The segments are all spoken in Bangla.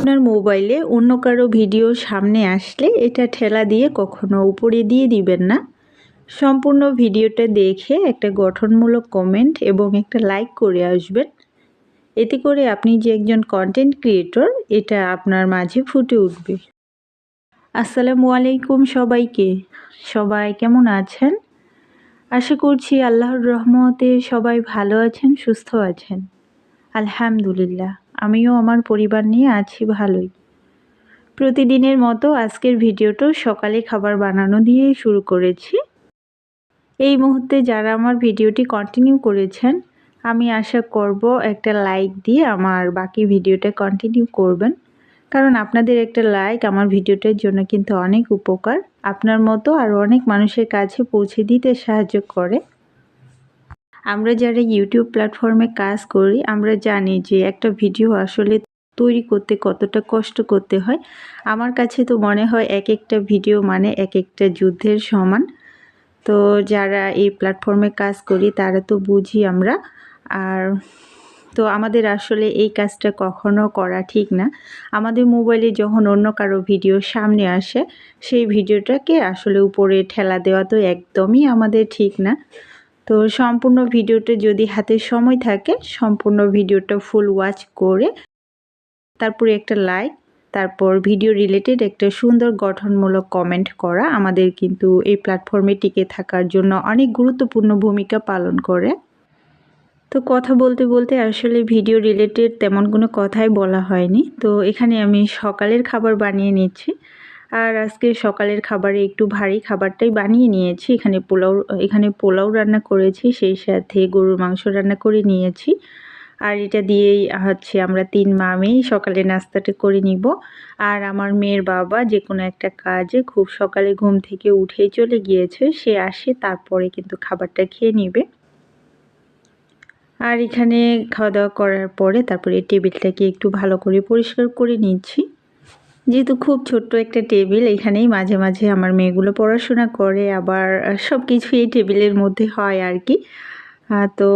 আপনার মোবাইলে অন্য কারও ভিডিও সামনে আসলে এটা ঠেলা দিয়ে কখনো উপরে দিয়ে দিবেন না। সম্পূর্ণ ভিডিওটা দেখে একটা গঠনমূলক কমেন্ট এবং একটা লাইক করে আসবেন। এতে করে আপনি যে একজন কন্টেন্ট ক্রিয়েটর এটা আপনার মাঝে ফুটে উঠবে। আসসালামু আলাইকুম সবাইকে। সবাই কেমন আছেন? আশা করছি আল্লাহর রহমতে সবাই ভালো আছেন, সুস্থ আছেন। আলহামদুলিল্লাহ। আমিও আমার পরিবার নিয়ে আছি ভালোই। প্রতিদিনের মতো আজকের ভিডিওটাও সকালে খাবার বানানো দিয়েই শুরু করেছি। এই মুহূর্তে যারা আমার ভিডিওটি কন্টিনিউ করেছেন, আমি আশা করব একটা লাইক দিয়ে আমার বাকি ভিডিওটা কন্টিনিউ করবেন। কারণ আপনাদের একটা লাইক আমার ভিডিওটার জন্য কিন্তু অনেক উপকার। আপনার মতো আর অনেক মানুষের কাছে পৌঁছে দিতে সাহায্য করে। আমরা যারা ইউটিউব প্ল্যাটফর্মে কাজ করি, আমরা জানি যে একটা ভিডিও আসলে তৈরি করতে কতটা কষ্ট করতে হয়। আমার কাছে তো মনে হয় এক একটা ভিডিও মানে এক একটা যুদ্ধের সমান। তো যারা এই প্ল্যাটফর্মে কাজ করি, তারা তো বুঝি আমরা। আর তো আমাদের আসলে এই কাজটা কখনো করা ঠিক না। আমাদের মোবাইলে যখন অন্য কারও ভিডিও সামনে আসে, সেই ভিডিওটাকে আসলে উপরে ঠেলা দেওয়া তো একদমই আমাদের ঠিক না। তো সম্পূর্ণ ভিডিওটা যদি হাতে সময় থাকে, সম্পূর্ণ ভিডিওটা ফুল ওয়াচ করে তারপরে একটা লাইক তারপর ভিডিও রিলেটেড একটা সুন্দর গঠনমূলক কমেন্ট করা আমাদের কিন্তু এই প্ল্যাটফর্মে টিকে থাকার জন্য অনেক গুরুত্বপূর্ণ ভূমিকা পালন করে। তো কথা বলতে বলতে আসলে ভিডিও রিলেটেড তেমন কোনো কথাই বলা হয়নি। তো এখানে আমি সকালের খাবার বানিয়ে নিচ্ছি। আর আজকে সকালের খাবারে একটু ভারী খাবারটাই বানিয়ে নিয়েছি। এখানে পোলাও এখানে পোলাও রান্না করেছি, সেই সাথে গরুর মাংস রান্না করে নিয়েছি। আর এটা দিয়েই হচ্ছে আমরা তিন মামেই সকালে নাস্তাটা করে নিব। আর আমার মেয়ের বাবা যে কোনো একটা কাজে খুব সকালে ঘুম থেকে উঠেই চলে গিয়েছে, সে আসে তারপরে কিন্তু খাবারটা খেয়ে নিবে। আর এখানে খাওয়া দাওয়া করার পরে তারপরে টেবিলটাকে একটু ভালো করে পরিষ্কার করে নিচ্ছি। যেহেতু খুব ছোট্ট একটা টেবিল, এখানেই মাঝে মাঝে আমার মেয়েগুলো পড়াশোনা করে, আবার সব কিছুই এই টেবিলের মধ্যে হয় আর কি তো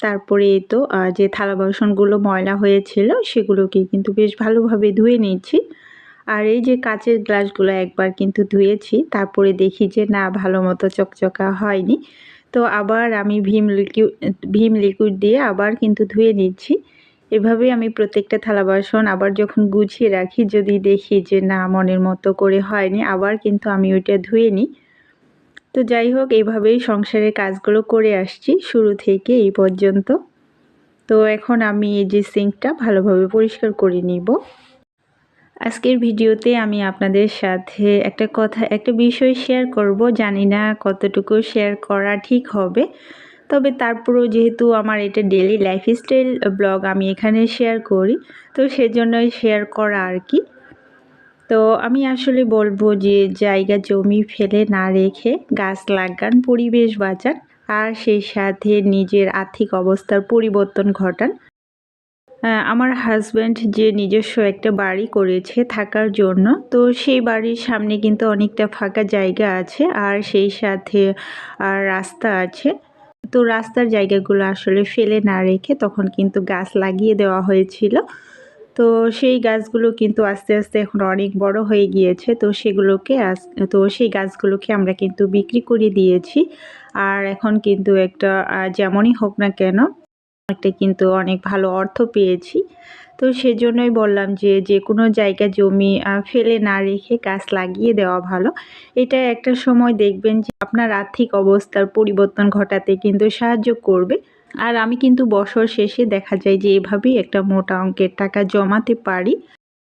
তারপরে তো যে থালা বাসনগুলো ময়লা হয়েছিল, সেগুলোকে কিন্তু বেশ ভালোভাবে ধুয়ে নিচ্ছি আর এই যে কাচের গ্লাসগুলো একবার কিন্তু ধুয়েছি, তারপরে দেখি যে না, ভালো মতো চকচকা হয়নি। তো আবার আমি ভীম লিকুইড ভীম লিকুইড দিয়ে আবার কিন্তু ধুয়ে নিচ্ছি। এভাবেই আমি প্রত্যেকটা থালা বাসন আবার যখন গুছিয়ে রাখি, যদি দেখি যে না, মনের মতো করে হয়নি, আবার কিন্তু আমি ওইটা ধুয়ে নিই। তো যাই হোক, এইভাবেই সংসারের কাজগুলো করে আসছি, শুরু থেকে এই পর্যন্ত। তো এখন আমি এই যে সিঙ্কটা ভালোভাবে পরিষ্কার করে নিব। আজকের ভিডিওতে আমি আপনাদের সাথে একটা কথা, একটা বিষয় শেয়ার করব। জানি না কতটুকু শেয়ার করা ঠিক হবে। তবে তারপরেও যেহেতু আমার এটা ডেলি লাইফস্টাইল ব্লগ আমি এখানে শেয়ার করি, তো সেজন্যই শেয়ার করা আর কি। তো আমি আসলে বলব যে জায়গা জমি ফেলে না রেখে গাছ লাগান, পরিবেশ বাঁচান, আর সেই সাথে নিজের আর্থিক অবস্থার পরিবর্তন ঘটান। আমার হাজব্যান্ড যে নিজস্ব একটা বাড়ি করেছে থাকার জন্য, তো সেই বাড়ির সামনে কিন্তু অনেকটা ফাঁকা জায়গা আছে, আর সেই সাথে আর রাস্তা আছে। তো রাস্তার জায়গাগুলো আসলে ফেলে না রেখে তখন কিন্তু গাছ লাগিয়ে দেওয়া হয়েছিল। তো সেই গাছগুলো কিন্তু আস্তে আস্তে এখন অনেক বড় হয়ে গিয়েছে। তো সেগুলোকে তো সেই গাছগুলোকে আমরা কিন্তু বিক্রি করে দিয়েছি। আর এখন কিন্তু একটা যেমনই হোক না কেন, একটা কিন্তু অনেক ভালো অর্থ পেয়েছি। তো সেজন্যই বললাম যে যে কোনো জায়গা জমি ফেলে না রেখে গাছ লাগিয়ে দেওয়া ভালো। এটা একটা সময় দেখবেন যে আপনার আর্থিক অবস্থার পরিবর্তন ঘটাতে কিন্তু সাহায্য করবে। আর আমি কিন্তু বছর শেষে দেখা যায় যে এভাবেই একটা মোটা অঙ্কের টাকা জমাতে পারি।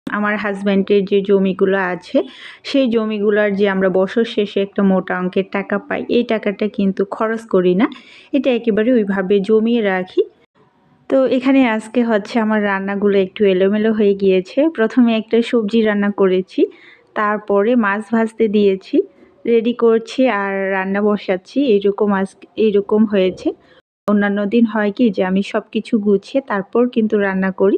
আমার হাজব্যান্ডের যে জমিগুলো আছে, সেই জমিগুলোর যে আমরা বছর শেষে একটা মোটা অঙ্কের টাকা পাই, এই টাকাটা কিন্তু খরচ করি না। এটা একেবারে ওইভাবে জমিয়ে রাখি। তো এখানে আজকে হচ্ছে আমার রান্নাগুলো একটু এলোমেলো হয়ে গিয়েছে। প্রথমে একটা সবজি রান্না করেছি, তারপরে মাছ ভাজতে দিয়েছি, রেডি করছি আর রান্না বসাচ্ছি। এইরকম আজ এইরকম হয়েছে। অন্যান্য দিন হয় কি যে আমি সব কিছু গুছিয়ে তারপর কিন্তু রান্না করি।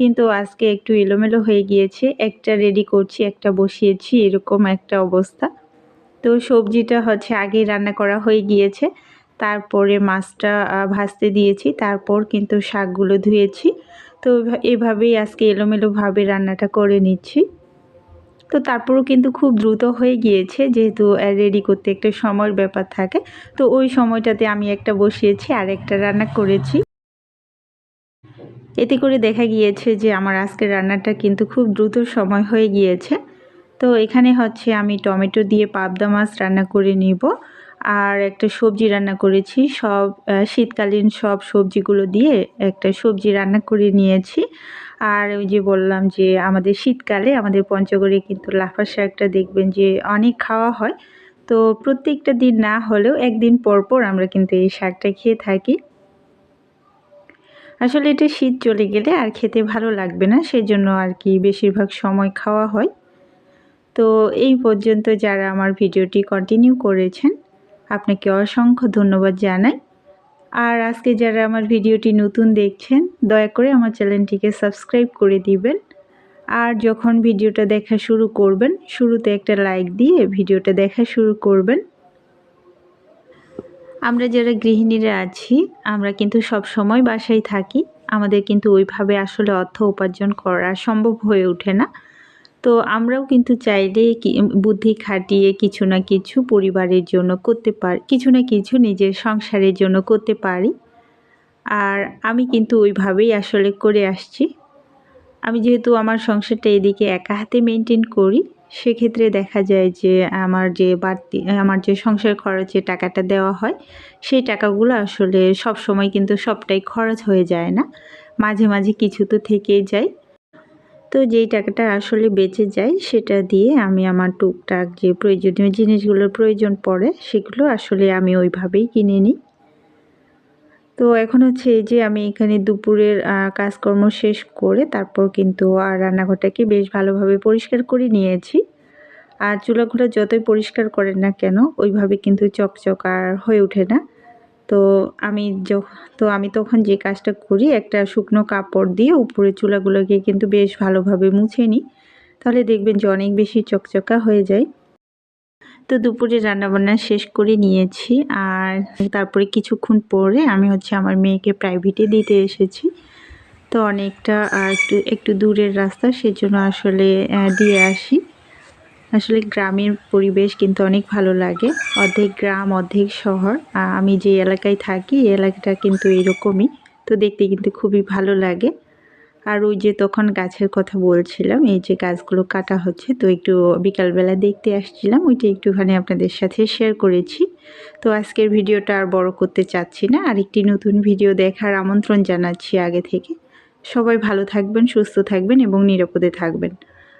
কিন্তু আজকে একটু এলোমেলো হয়ে গিয়েছে, একটা রেডি করছি, একটা বসিয়েছি, এরকম একটা অবস্থা। তো সবজিটা হচ্ছে আগেই রান্না করা হয়ে গিয়েছে। তারপরে মাছটা ভাজতে দিয়েছি। তারপর কিন্তু শাকগুলো ধুয়েছি। তো এভাবেই আজকে এলোমেলোভাবে রান্নাটা করে নিচ্ছি। তো তারপরও কিন্তু খুব দ্রুত হয়ে গিয়েছে, যেহেতু রেডি করতে একটা সময়ের ব্যাপার থাকে। তো ওই সময়টাতে আমি একটা বসিয়েছি, আর একটা রান্না করেছি। এতে করে দেখা গিয়েছে যে, আমার আজকের রান্নাটা কিন্তু খুব দ্রুত সময় হয়ে গিয়েছে। তো এখানে হচ্ছে আমি টমেটো দিয়ে পাবদা মাছ রান্না করে নিব। আর একটা সবজি রান্না করেছি। সব শীতকালীন সব সবজিগুলো দিয়ে একটা সবজি রান্না করে নিয়েছি। আর ওই যে বললাম যে আমাদের শীতকালে আমাদের পঞ্চগড়ে কিন্তু লাফা শাকটা দেখবেন যে অনেক খাওয়া হয়। তো প্রত্যেকটা দিন না হলেও একদিন পর পর আমরা কিন্তু এই শাকটা খেয়ে থাকি। আসলে এটা শীত চলে গেলে আর খেতে ভালো লাগবে না, সেজন্য আর কি বেশিরভাগ সময় খাওয়া হয়। তো এই পর্যন্ত যারা আমার ভিডিওটি কন্টিনিউ করেছেন আপনাকে অসংখ্য ধন্যবাদ জানাই। আর আজকে যারা আমার ভিডিওটি নতুন দেখছেন, দয়া করে আমার চ্যানেলটিকে সাবস্ক্রাইব করে দিবেন। আর যখন ভিডিওটা দেখা শুরু করবেন, শুরুতে একটা লাইক দিয়ে ভিডিওটা দেখা শুরু করবেন। আমরা যারা গৃহিণীরা আছি, আমরা কিন্তু সব সময় বাসায় থাকি। আমাদের কিন্তু ওইভাবে আসলে অর্থ উপার্জন করা সম্ভব হয়ে ওঠে না। তো আমরাও কিন্তু চাইলে বুদ্ধি খাটিয়ে কিছু না কিছু পরিবারের জন্য করতে পারি, কিছু না কিছু নিজের সংসারের জন্য করতে পারি। আর আমি কিন্তু ওইভাবেই আসলে করে আসছি। আমি যেহেতু আমার সংসারটা এদিকে একা হাতে মেনটেন করি, সেক্ষেত্রে দেখা যায় যে আমার যে বাড়তি, আমার যে সংসার খরচে টাকাটা দেওয়া হয়, সেই টাকাগুলো আসলে সব সময় কিন্তু সবটাই খরচ হয়ে যায় না। মাঝে মাঝে কিছু তো থেকেই যায়। তো যেই টাকাটা আসলে বেঁচে যায় সেটা দিয়ে আমি আমার টুকটাক যে প্রয়োজনীয় জিনিসগুলোর প্রয়োজন পড়ে সেগুলো আসলে আমি ওইভাবেই কিনে নিই। তো এখন হচ্ছে এই যে আমি এখানে দুপুরের কাজকর্ম শেষ করে তারপর কিন্তু আর রান্নাঘরটাকে বেশ ভালোভাবে পরিষ্কার করে নিয়েছি। আর চুলাগুলো যতই পরিষ্কার করেন না কেন, ওইভাবে কিন্তু চকচক আর হয়ে ওঠে না। তো আমি তো আমি তখন যে কাজটা করি, একটা শুকনো কাপড় দিয়ে উপরে চুলাগুলোকে কিন্তু বেশ ভালোভাবে মুছে নিই। তাহলে দেখবেন যে অনেক বেশি চকচকা হয়ে যায়। তো দুপুরে রান্নাবান্না শেষ করে নিয়েছি আর তারপরে কিছুক্ষণ পরে আমি হচ্ছে আমার মেয়েকে প্রাইভেটে দিতে এসেছি। তো অনেকটা একটু একটু দূরের রাস্তা, সেজন্য আসলে দিয়ে আসি। আসলে গ্রামের পরিবেশ কিন্তু অনেক ভালো লাগে। অর্ধেক গ্রাম, অর্ধেক শহর। আমি যে এলাকায় থাকি, এই এলাকাটা কিন্তু এরকমই। তো দেখতে কিন্তু খুবই ভালো লাগে। আর ওই যে তখন গাছের কথা বলছিলাম, এই যে গাছগুলো কাটা হচ্ছে, তো একটু বিকালবেলা দেখতে আসছিলাম। ওইটা একটুখানি আপনাদের সাথে শেয়ার করেছি। তো আজকের ভিডিওটা আর বড় করতে চাচ্ছি না। আর একটি নতুন ভিডিও দেখার আমন্ত্রণ জানাচ্ছি আগে থেকে। সবাই ভালো থাকবেন, সুস্থ থাকবেন এবং নিরাপদে থাকবেন।